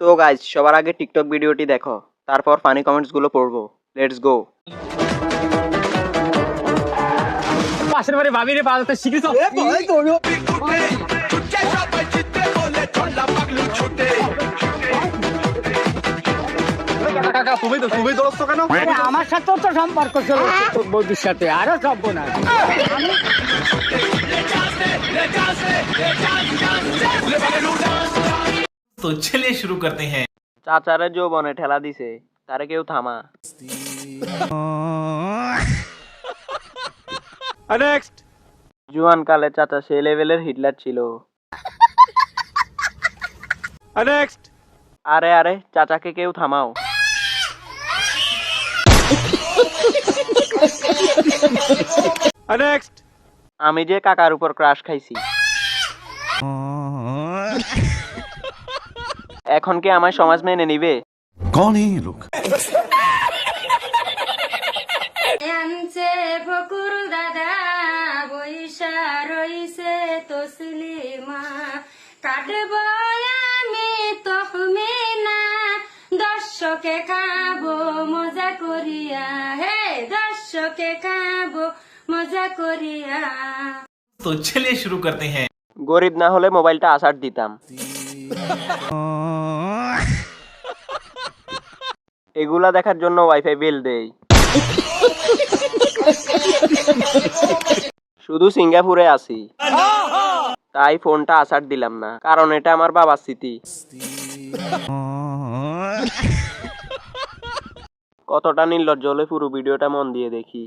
তো গাইজ সবার আগে টিকটক ভিডিওটি দেখো তারপর ফানি কমেন্টসগুলো পড়ব। লেটস গো পাশের বাড়ি ভাবিরে বাজাতে শিখেছ? আমার সাথেও তো সম্পর্ক ছিল। বৌদির সাথে আরও সব না तो चलिए शुरू करते हैं চাচারে যৌবনে ঠেলা দিছে তারে কেউ থামা নেক্সট জুয়ান কালে চাচা সে লেভেলের হিটলার ছিল নেক্সট আরে আরে চাচাকে কেউ থামাও নেক্সট আমি যে কাকার উপর ক্রাশ খাইছি এখন কি আমার সমাজ মেনে নিবে? কন এই লোক? না দর্শকে খাব মজা করিয়া। হে দর্শকে খাব মজা করিয়া। তো চলিয়ে শুরু করতে হ্যাঁ। গরিব না হলে মোবাইলটা আসার দিতাম। এগুলা দেখার জন্য ওয়াইফাই বিল দেই। শুধু সিঙ্গাপুরে আছি। তাই ফোনটা আসার দিলাম না, কারণ এটা আমার বাবার স্মৃতি। কতটা নির্লজ্জ হলে পুরো ভিডিওটা মন দিয়ে দেখি।